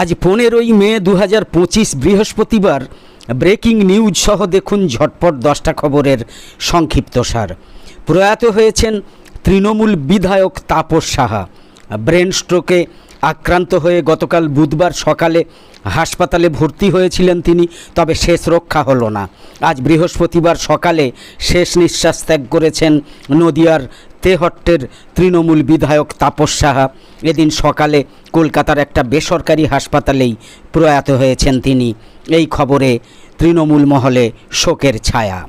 আজ পনেরোই মে দু হাজার পঁচিশ বৃহস্পতিবার ব্রেকিং নিউজ সহ দেখুন ঝটপট দশটা খবরের সংক্ষিপ্তসার প্রয়াত হয়েছেন তৃণমূল বিধায়ক তাপস সাহা। ব্রেন স্ট্রোকে আক্রান্ত হয়ে গতকাল বুধবার সকালে হাসপাতালে ভর্তি হয়েছিলেন তিনি, তবে শেষ রক্ষা হলো না। আজ বৃহস্পতিবার সকালে শেষ নিঃশ্বাস ত্যাগ করেছেন নদিয়ার তেহট্টের তৃণমূল বিধায়ক তাপস সাহা। এদিন সকালে কলকাতার একটা বেসরকারি হাসপাতালেই প্রয়াত হয়েছেন তিনি। এই খবরে তৃণমূল মহলে শোকের ছায়া।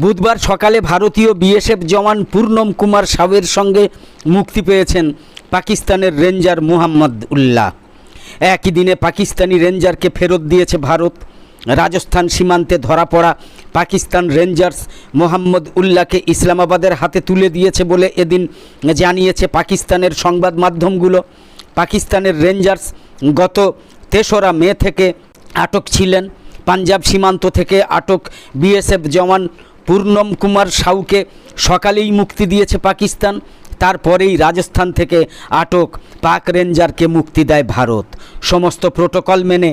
বুধবার সকালে ভারতীয় বিএসএফ জওয়ান পূর্ণম কুমার সাউয়ের সঙ্গে মুক্তি পেয়েছেন পাকিস্তানের রেঞ্জার মুহাম্মদ উল্লাহ। একই দিনে পাকিস্তানি রেঞ্জারকে ফেরত দিয়েছে ভারত। রাজস্থান সীমান্তে ধরা পড়া পাকিস্তান রেঞ্জার্স মোহাম্মদ উল্লাহকে ইসলামাবাদের হাতে তুলে দিয়েছে বলে এদিন জানিয়েছে পাকিস্তানের সংবাদ মাধ্যমগুলো। পাকিস্তানের রেঞ্জার্স গত তেসরা মে থেকে আটক ছিলেন। পাঞ্জাব সীমান্ত থেকে আটক বিএসএফ জওয়ান পূর্ণম কুমার সাউকে সকালেই মুক্তি দিয়েছে পাকিস্তান। তারপরেই রাজস্থান থেকে আটক পাক রেঞ্জারকে মুক্তি দেয় ভারত। সমস্ত প্রোটোকল মেনে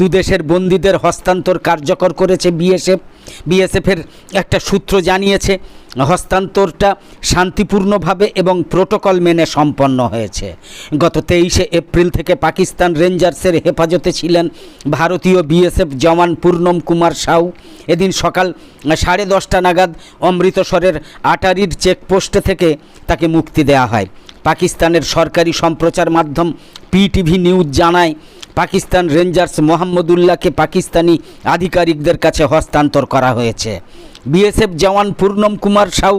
দুদেশের বন্দীদের হস্তান্তর কার্যকর করেছে বিএসএফ। বিএসএফের একটা সূত্র জানিয়েছে, হস্তান্তরটা শান্তিপূর্ণভাবে এবং প্রোটোকল মেনে সম্পন্ন হয়েছে। গত তেইশে এপ্রিল থেকে পাকিস্তান রেঞ্জার্সের হেফাজতে ছিলেন ভারতীয় বিএসএফ জওয়ান পূর্ণম কুমার সাউ। এদিন সকাল সাড়ে দশটা নাগাদ অমৃতসরের আটারির চেকপোস্টে থেকে তাকে মুক্তি দেওয়া হয়। পাকিস্তানের সরকারি সম্প্রচার মাধ্যম পিটিভি নিউজ জানায় পাকিস্তান রেঞ্জার্স মোহাম্মদুল্লাহকে পাকিস্তানি আধিকারিকদের কাছে হস্তান্তর করা হয়েছে। বিএসএফ জওয়ান পূর্ণম কুমার সাউ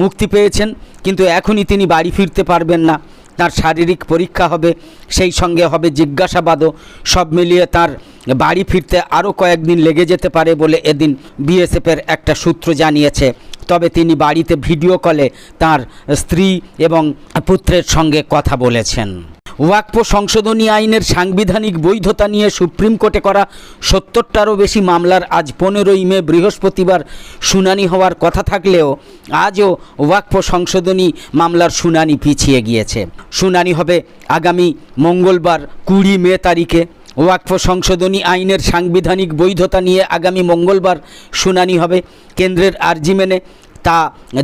মুক্তি পেয়েছেন, কিন্তু এখনই তিনি বাড়ি ফিরতে পারবেন না। তার শারীরিক পরীক্ষা হবে, সেই সঙ্গে হবে জিজ্ঞাসাবাদও। সব মিলিয়ে তার বাড়ি ফিরতে আরও কয়েকদিন লেগে যেতে পারে বলে এদিন বিএসএফের একটা সূত্র জানিয়েছে। তবে তিনি বাড়িতে ভিডিও কলে তার স্ত্রী এবং পুত্রের সঙ্গে কথা বলেছেন। ওয়াকফ সংশোধনী আইনের সাংবিধানিক বৈধতা নিয়ে সুপ্রিম কোর্টে করা সত্তরটারও বেশি মামলার আজ পনেরোই মে বৃহস্পতিবার শুনানি হওয়ার কথা থাকলেও আজও ওয়াকফ সংশোধনী মামলার শুনানি পিছিয়ে গিয়েছে। শুনানি হবে আগামী মঙ্গলবার কুড়ি মে তারিখে। ওয়াকফ সংশোধনী আইনের সাংবিধানিক বৈধতা নিয়ে আগামী মঙ্গলবার শুনানি হবে। কেন্দ্রের আর্জি মেনে তা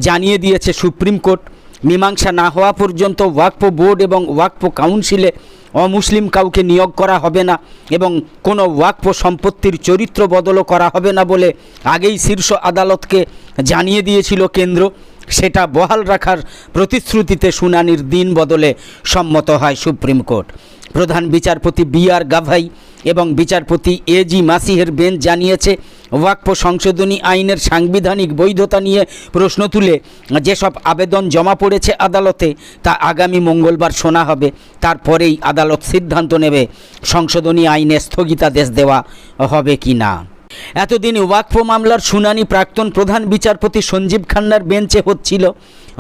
জানিয়ে দিয়েছে সুপ্রিম কোর্ট। মীমাংসা না হওয়া পর্যন্ত ওয়াকফ বোর্ড এবং ওয়াকফ কাউন্সিলে অমুসলিম কাউকে নিয়োগ করা হবে না এবং কোনো ওয়াকফ সম্পত্তির চরিত্র বদলও করা হবে না বলে আগেই শীর্ষ আদালতকে জানিয়ে দিয়েছিল কেন্দ্র। সেটা বহাল রাখার প্রতিশ্রুতিতে শুনানির দিন বদলে সম্মত হয় সুপ্রিম কোর্ট। প্রধান বিচারপতি বি আর গাভাই এবং বিচারপতি এ জি মাসিহের বেঞ্চ জানিয়েছে, ওয়াকফ সংশোধনী আইনের সাংবিধানিক বৈধতা নিয়ে প্রশ্ন তুলে যেসব আবেদন জমা পড়েছে আদালতে, তা আগামী মঙ্গলবার শোনা হবে। তারপরেই আদালত সিদ্ধান্ত নেবে সংশোধনী আইনে স্থগিতাদেশ দেওয়া হবে কি না। এতদিন ওয়াকফ মামলার শুনানি প্রাক্তন প্রধান বিচারপতি সঞ্জীব খান্নার বেঞ্চে হচ্ছিল।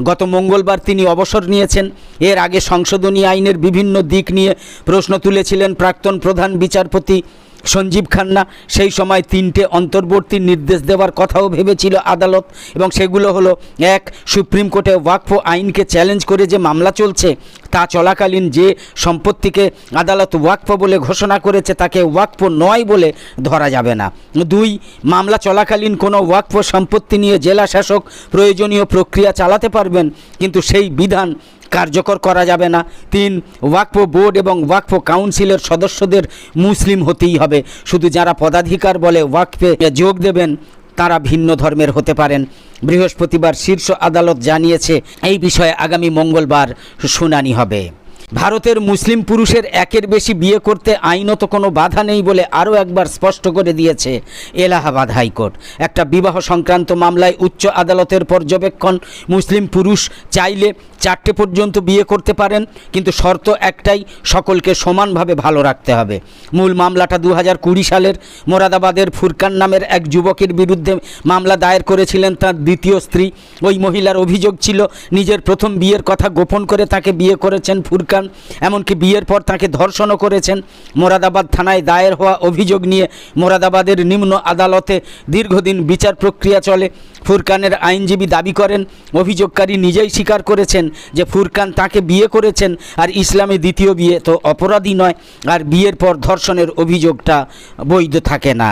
গত মঙ্গলবার তিনি অবসর নিয়েছেন। এর আগে সংশোধনী আইনের বিভিন্ন দিক নিয়ে প্রশ্ন তুলেছিলেন প্রাক্তন প্রধান বিচারপতি সঞ্জীব খান্না সেই সময় তিনটে অন্তর্বর্তী নির্দেশ দেওয়ার কথাও ভেবেছিল আদালত এবং সেগুলো হলো, এক, সুপ্রিম কোর্টে ওয়াকফ আইনকে চ্যালেঞ্জ করে যে মামলা চলছে, তা চলাকালীন যে সম্পত্তিকে আদালত ওয়াকফ বলে ঘোষণা করেছে তাকে ওয়াকফ নয় বলে ধরা যাবে না। দুই, মামলা চলাকালীন কোনো ওয়াকফ সম্পত্তি নিয়ে জেলা শাসক প্রয়োজনীয় প্রক্রিয়া চালাতে পারবেন, কিন্তু সেই বিধান কার্যকর করা যাবে না। তিন, ওয়াকফ বোর্ড এবং ওয়াকফ কাউন্সিলের সদস্যদের মুসলিম হতেই হবে। শুধু যারা পদাধিকার বলে ওয়াকফে যোগ দেবেন, তারা ভিন্ন ধর্মের হতে পারেন। বৃহস্পতিবার শীর্ষ আদালত জানিয়েছে, এই বিষয়ে আগামী মঙ্গলবার শুনানি হবে। ভারতের মুসলিম পুরুষের একের বেশি বিয়ে করতে আইনত কোনো বাধা নেই বলে আরও একবার স্পষ্ট করে দিয়েছে এলাহাবাদ হাইকোর্ট। একটা বিবাহ সংক্রান্ত মামলায় উচ্চ আদালতের পর্যবেক্ষণ। মুসলিম পুরুষ চাইলে চারটে পর্যন্ত বিয়ে করতে পারেন, কিন্তু শর্ত একটাই, সকলকে সমানভাবে ভালো রাখতে হবে। মূল মামলাটা দু হাজার কুড়ি সালের মোরাদাবাদের ফুরকান নামের এক যুবকের বিরুদ্ধে মামলা দায়ের করেছিলেন তার দ্বিতীয় স্ত্রী। ওই মহিলার অভিযোগ ছিল, নিজের প্রথম বিয়ের কথা গোপন করে তাকে বিয়ে করেছেন ফুরকান। ফুরকান এমনকি বিয়ের পর তাকে ধর্ষণও করেছেন। মোরাদাবাদ থানায় দায়ের হওয়া অভিযোগ নিয়ে মোরাদাবাদের নিম্ন আদালতে দীর্ঘদিন বিচার প্রক্রিয়া চলে। ফুরকানের আইনজীবী দাবি করেন, অভিযোগকারী নিজেই স্বীকার করেছেন যে ফুরকান তাকে বিয়ে করেছেন আর ইসলামে দ্বিতীয় বিয়ে তো অপরাধী নয়, আর বিয়ের পর ধর্ষণের অভিযোগটা বৈধ থাকে না।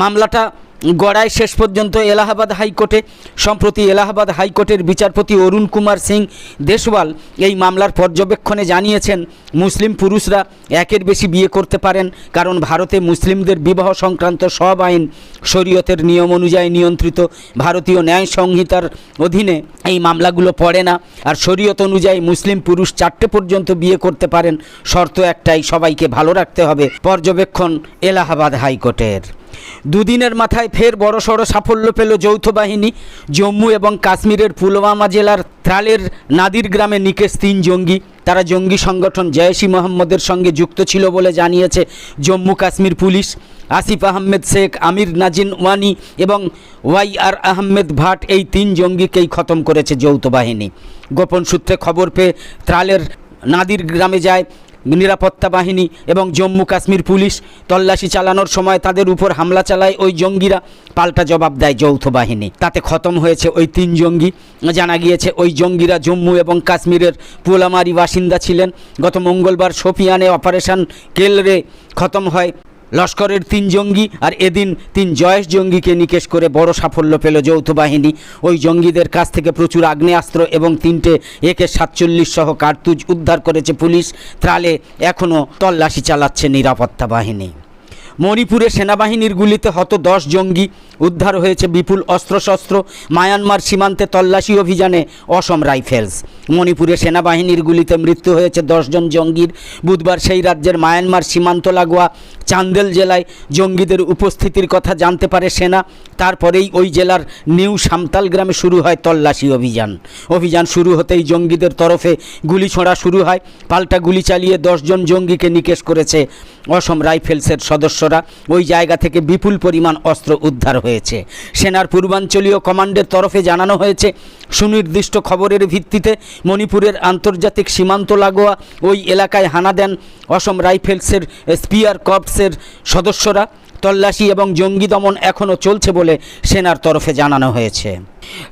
মামলাটা গড়ায় শেষ পর্যন্ত এলাহাবাদ হাইকোর্টে, সম্প্রতি এলাহাবাদ হাইকোর্টের বিচারপতি অরুণ কুমার সিং দেশওয়াল এই মামলার পর্যবেক্ষণে জানিয়েছেন, মুসলিম পুরুষরা একের বেশি বিয়ে করতে পারেন কারণ ভারতে মুসলিমদের বিবাহ সংক্রান্ত সব আইন শরীয়তের নিয়ম অনুযায়ী নিয়ন্ত্রিত। ভারতীয় ন্যায় সংহিতার অধীনে এই মামলাগুলো পড়ে না। আর শরীয়ত অনুযায়ী মুসলিম পুরুষ চারটে পর্যন্ত বিয়ে করতে পারেন, শর্ত একটাই, সবাইকে ভালো রাখতে হবে। পর্যবেক্ষণ এলাহাবাদ হাইকোর্টের। দুদিনের মাথায় ফের বড়সড় সাফল্য পেল যৌথ বাহিনী, জম্মু এবং কাশ্মীরের পুলওয়ামা জেলার ত্রালের নাদির গ্রামে নিকেশ তিন জঙ্গি। তারা জঙ্গি সংগঠন জয়েশি মোহাম্মদের সঙ্গে যুক্ত ছিল বলে জানিয়েছে জম্মু কাশ্মীর পুলিশ। আসিফ আহমেদ শেখ, আমির নাজিন ওয়ানি এবং ওয়াই আর আহমেদ ভাট এই তিন জঙ্গিকেই খতম করেছে যৌথ বাহিনী। গোপন সূত্রে খবর পেয়ে ত্রালের নাদির গ্রামে যায় নিরাপত্তা বাহিনী এবং জম্মু কাশ্মীর পুলিশ তল্লাশি চালানোর সময় তাদের উপর হামলা চালায় ওই জঙ্গিরা। পাল্টা জবাব দেয় যৌথ বাহিনী। তাতে খতম হয়েছে ওই তিন জঙ্গি। জানা গিয়েছে ওই জঙ্গিরা জম্মু এবং কাশ্মীরের পোলামারি বাসিন্দা ছিলেন। গত মঙ্গলবার সোফিয়ানে অপারেশন কেলরে খতম হয়। লস্করের তিন জঙ্গি আর এদিন তিন জয়েশ জঙ্গিকে নিকেশ করে বড় সাফল্য পেল যৌথ বাহিনী। ওই জঙ্গিদের কাছ থেকে প্রচুর আগ্নেয়াস্ত্র এবং তিনটে একে সাতচল্লিশ সহ কার্তুজ উদ্ধার করেছে পুলিশ। ত্রালে এখনও তল্লাশি চালাচ্ছে নিরাপত্তা বাহিনী। মণিপুরে সেনাবাহিনীর গুলিতে হত দশ জঙ্গি। উদ্ধার হয়েছে বিপুল অস্ত্রশস্ত্র, মায়ানমার সীমান্তে তল্লাশি অভিযানে অসম রাইফেলস। মণিপুরে সেনাবাহিনীর গুলিতে মৃত্যু হয়েছে দশজন জঙ্গির। বুধবার সেই রাজ্যের মায়ানমার সীমান্ত লাগোয়া চান্দেল জেলায় জঙ্গিদের উপস্থিতির কথা জানতে পারে সেনা। তারপরেই ওই জেলার নিউ সামতাল গ্রামে শুরু হয় তল্লাশি অভিযান। অভিযান শুরু হতেই জঙ্গিদের তরফে গুলি ছোঁড়া শুরু হয়। পাল্টা গুলি চালিয়ে দশজন জঙ্গিকে নিকেশ করেছে অসম রাইফেলসের সদস্যরা ওই জায়গা থেকে বিপুল পরিমাণ অস্ত্র উদ্ধার হয়েছে। সেনার পূর্বাঞ্চলীয় কমান্ডের তরফে জানানো হয়েছে, সুনির্দিষ্ট খবরের ভিত্তিতে মণিপুরের আন্তর্জাতিক সীমান্ত লাগোয়া ওই এলাকায় হানা দেন অসম রাইফেলসের স্পিয়ার কর্পসের সদস্যরা। তল্লাশি এবং জঙ্গি দমন এখনও চলছে বলে সেনার তরফে জানানো হয়েছে।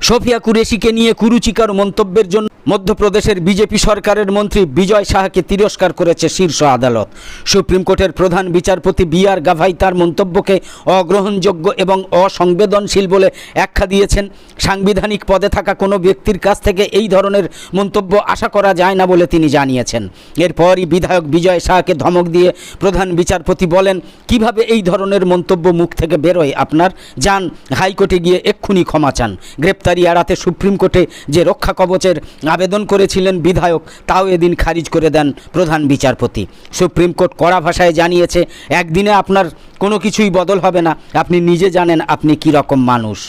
সোফিয়া কুরেশিকে নিয়ে কুরুচিকার মন্তব্যের জন্য মধ্যপ্রদেশের বিজেপি সরকারের মন্ত্রী বিজয় শাহকে তিরস্কার করেছে শীর্ষ আদালত। সুপ্রিম কোর্টের প্রধান বিচারপতি বি আর গাভাই তার মন্তব্যকে অগ্রহণযোগ্য এবং অসংবেদনশীল বলে ব্যাখ্যা দিয়েছেন। সাংবিধানিক পদে থাকা কোনো ব্যক্তির কাছ থেকে এই ধরনের মন্তব্য আশা করা যায় না বলে তিনি জানিয়েছেন। এরপরই বিধায়ক বিজয় শাহকে ধমক দিয়ে প্রধান বিচারপতি বলেন, কীভাবে এই ধরনের মন্তব্য মুখ থেকে বেরোয় আপনার? যান, হাইকোর্টে গিয়ে এক্ষুনি ক্ষমা চান। গ্রেপ্তারি এড়াতে সুপ্রিম কোর্টে যে রক্ষা কবচের আবেদন করেছিলেন বিধায়ক, তাও এদিন খারিজ করে দেন প্রধান বিচারপতি। সুপ্রিম কোর্ট কড়া ভাষায় জানিয়েছে, একদিনে আপনার কোনো কিছুই বদল হবে না। আপনি নিজে জানেন আপনি কী রকম মানুষ।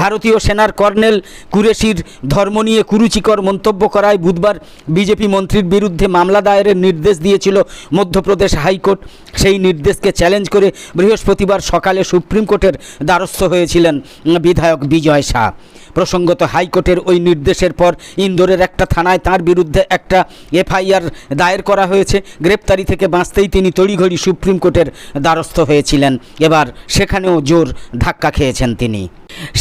ভারতীয় সেনার কর্নেল কুরেশির ধর্ম নিয়ে কুরুচিকর মন্তব্য করায় বুধবার বিজেপি মন্ত্রীর বিরুদ্ধে মামলা দায়েরের নির্দেশ দিয়েছিল মধ্যপ্রদেশ হাইকোর্ট। সেই নির্দেশকে চ্যালেঞ্জ করে বৃহস্পতিবার সকালে সুপ্রিম কোর্টের দ্বারস্থ হয়েছিলেন বিধায়ক বিজয় শাহ। প্রসঙ্গত হাইকোর্টের ওই নির্দেশের পর ইন্দোরের একটা থানায় তার বিরুদ্ধে একটা এফআইআর দায়ের করা হয়েছে। গ্রেপ্তারি থেকে বাঁচতেই তিনি তড়িঘড়ি সুপ্রিম কোর্টের দ্বারস্থ হয়েছিলেন এবার সেখানেও জোর ধাক্কা খেয়েছেন তিনি।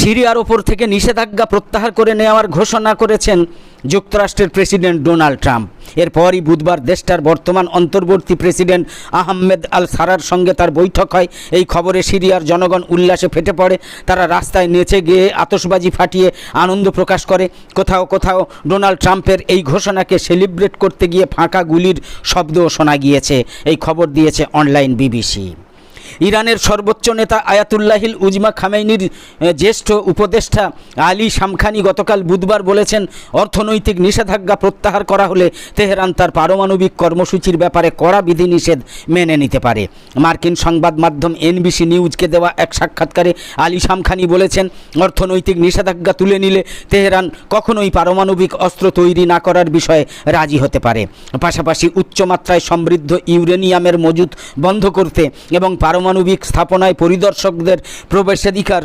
সিরিয়ার ওপর থেকে নিষেধাজ্ঞা প্রত্যাহার করে নেওয়ার ঘোষণা করেছেন যুক্তরাষ্ট্রের প্রেসিডেন্ট ডোনাল্ড ট্রাম্প। এরপরই বুধবার দেশটার বর্তমান অন্তর্বর্তী প্রেসিডেন্ট আহমেদ আল সারার সঙ্গে তার বৈঠক হয়। এই খবরে সিরিয়ার জনগণ উল্লাসে ফেটে পড়ে। তারা রাস্তায় নেচে গিয়ে আতশবাজি ফাটিয়ে আনন্দ প্রকাশ করে। কোথাও কোথাও ডোনাল্ড ট্রাম্পের এই ঘোষণাকে সেলিব্রেট করতে গিয়ে ফাঁকা গুলির শব্দও শোনা গিয়েছে। এই খবর দিয়েছে অনলাইন বিবিসি। ইরানের সর্বোচ্চ নেতা আয়াতুল্লাহিল উজমা খামেইনির জ্যেষ্ঠ উপদেষ্টা আলী শামখানি গতকাল বুধবার বলেছেন, অর্থনৈতিক নিষেধাজ্ঞা প্রত্যাহার করা হলে তেহরান তার পারমাণবিক কর্মসূচির ব্যাপারে কড়া বিধিনিষেধ মেনে নিতে পারে। মার্কিন সংবাদ মাধ্যম এনবিসি নিউজকে দেওয়া এক সাক্ষাৎকারে আলী শামখানি বলেছেন, অর্থনৈতিক নিষেধাজ্ঞা তুলে নিলে তেহরান কখনোই পারমাণবিক অস্ত্র তৈরি না করার বিষয়ে রাজি হতে পারে। পাশাপাশি উচ্চমাত্রায় সমৃদ্ধ ইউরেনিয়ামের মজুত বন্ধ করতে এবং পারমাণবিক পারমাণবিক স্থাপনায় পরিদর্শকদের প্রবেশাধিকার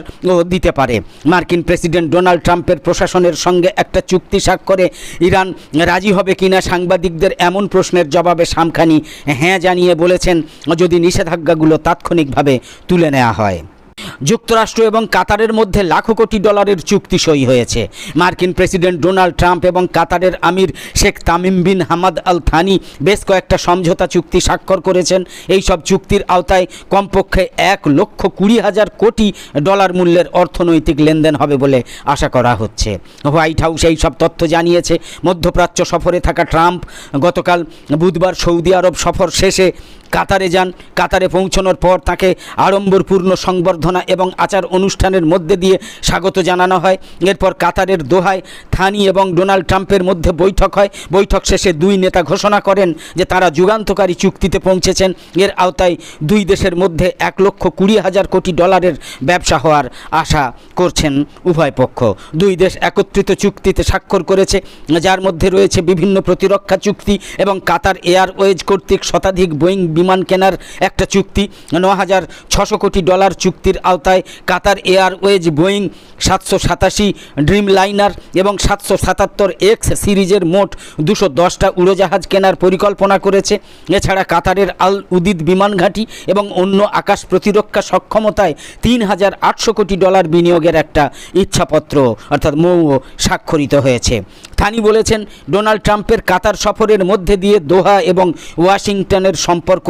দিতে পারে। মার্কিন প্রেসিডেন্ট ডোনাল্ড ট্রাম্পের প্রশাসনের সঙ্গে একটা চুক্তি স্বাক্ষরে ইরান রাজি হবে কিনা সাংবাদিকদের এমন প্রশ্নের জবাবে সামখানি হ্যাঁ জানিয়ে বলেছেন, যদি নিষেধাজ্ঞাগুলো তাৎক্ষণিকভাবে তুলে নেওয়া হয়। যুক্তরাষ্ট্র এবং কাতারের মধ্যে লাখো কোটি ডলারের চুক্তি সই হয়েছে। মার্কিন প্রেসিডেন্ট ডোনাল্ড ট্রাম্প এবং কাতারের আমির Sheikh Tamim bin Hamad Al Thani বেশ কয়েকটা সমঝোতা চুক্তি স্বাক্ষর করেছেন। এই সব চুক্তির আওতায় কমপক্ষে এক লক্ষ কুড়ি হাজার কোটি ডলার মূল্যের অর্থনৈতিক লেনদেন হবে বলে আশা করা হচ্ছে। হোয়াইট হাউস এই সব তথ্য জানিয়েছে। মধ্যপ্রাচ্য সফরে থাকা ট্রাম্প গতকাল বুধবার সৌদি আরব সফর শেষে কাতারে যান। কাতারে পৌঁছানোর পর তাকে আড়ম্বরপূর্ণ সংবর্ধনা এবং আচার অনুষ্ঠানের মধ্যে দিয়ে স্বাগত জানানো হয়। এরপর কাতারের দোহায় থানি এবং ডোনাল্ড ট্রাম্পের মধ্যে বৈঠক হয়। বৈঠক শেষে দুই নেতা ঘোষণা করেন যে তারা যুগান্তকারী চুক্তিতে পৌঁছেছেন। এর আওতায় দুই দেশের মধ্যে এক লক্ষ কুড়ি হাজার কোটি ডলারের ব্যবসা হওয়ার আশা করছেন উভয় পক্ষ। দুই দেশ একত্রিত চুক্তিতে স্বাক্ষর করেছে, যার মধ্যে রয়েছে বিভিন্ন প্রতিরক্ষা চুক্তি এবং কাতার এয়ারওয়েজ কর্তৃক শতাধিক বোয়িং বিমান কেনার একটা চুক্তি। ন হাজার ছশো কোটি ডলার চুক্তির আওতায় কাতার এয়ারওয়েজ বোয়িং, সাতশো সাতাশি ড্রিম লাইনার এবং সাতশো সাতাত্তর এক্স সিরিজের মোট দুশো দশটা উড়োজাহাজ কেনার পরিকল্পনা করেছে। এছাড়া কাতারের আল উদিদ বিমান ঘাঁটি এবং অন্য আকাশ প্রতিরক্ষা সক্ষমতায় তিন হাজার আটশো কোটি ডলার বিনিয়োগের একটা ইচ্ছাপত্র, অর্থাৎ মৌ স্বাক্ষরিত হয়েছে। থানি বলেছেন, ডোনাল্ড ট্রাম্পের কাতার সফরের মধ্যে দিয়ে দোহা এবং ওয়াশিংটনের সম্পর্ক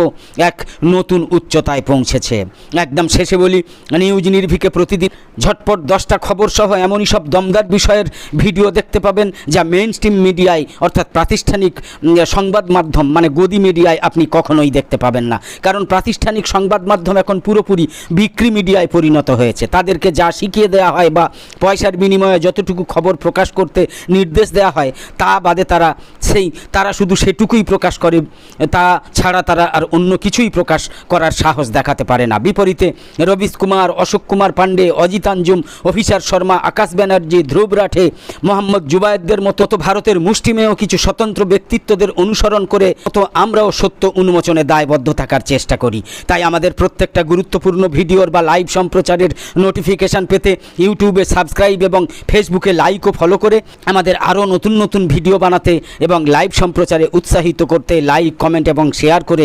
এক নতুন উচ্চতায় পৌঁছেছে। একদম শেষে বলি নিউজ নির্ভিকে প্রতিদিন ঝটপট দশটা খবর সহ এমনই সব দমদার বিষয়ের ভিডিও দেখতে পাবেন, যা মেইন স্ট্রিম মিডিয়ায় অর্থাৎ প্রাতিষ্ঠানিক সংবাদ মাধ্যম মানে গদি মিডিয়ায় আপনি কখনোই দেখতে পাবেন না। কারণ প্রাতিষ্ঠানিক সংবাদ মাধ্যম এখন পুরোপুরি বিক্রি মিডিয়ায় পরিণত হয়েছে। তাদেরকে যা শিখিয়ে দেওয়া হয় বা পয়সার বিনিময়ে যতটুকু খবর প্রকাশ করতে নির্দেশ দেওয়া হয়, তা বাদে তারা সেই, তারা শুধু সেটুকুই প্রকাশ করে, তা ছাড়া তারা আর অন্য কিছুই প্রকাশ করার সাহস দেখাতে পারে না। বিপরীতে রবিশ কুমার, অশোক কুমার পাণ্ডে, অজিত আঞ্জুম অফিসার শর্মা, আকাশ ব্যানার্জি, ধ্রুব রাঠে, মোহাম্মদ জুবায়েদদের মতো তো ভারতের মুষ্টিমেয় কিছু স্বতন্ত্র ব্যক্তিত্বদের অনুসরণ করে তো আমরাও সত্য উন্মোচনে দায়বদ্ধ থাকার চেষ্টা করি। তাই আমাদের প্রত্যেকটা গুরুত্বপূর্ণ ভিডিওর বা লাইভ সম্প্রচারের নোটিফিকেশান পেতে ইউটিউবে সাবস্ক্রাইব এবং ফেসবুকে লাইক ও ফলো করে আমাদের আরও নতুন নতুন ভিডিও বানাতে এবং লাইভ সম্প্রচারে উৎসাহিত করতে লাইক, কমেন্ট এবং শেয়ার করে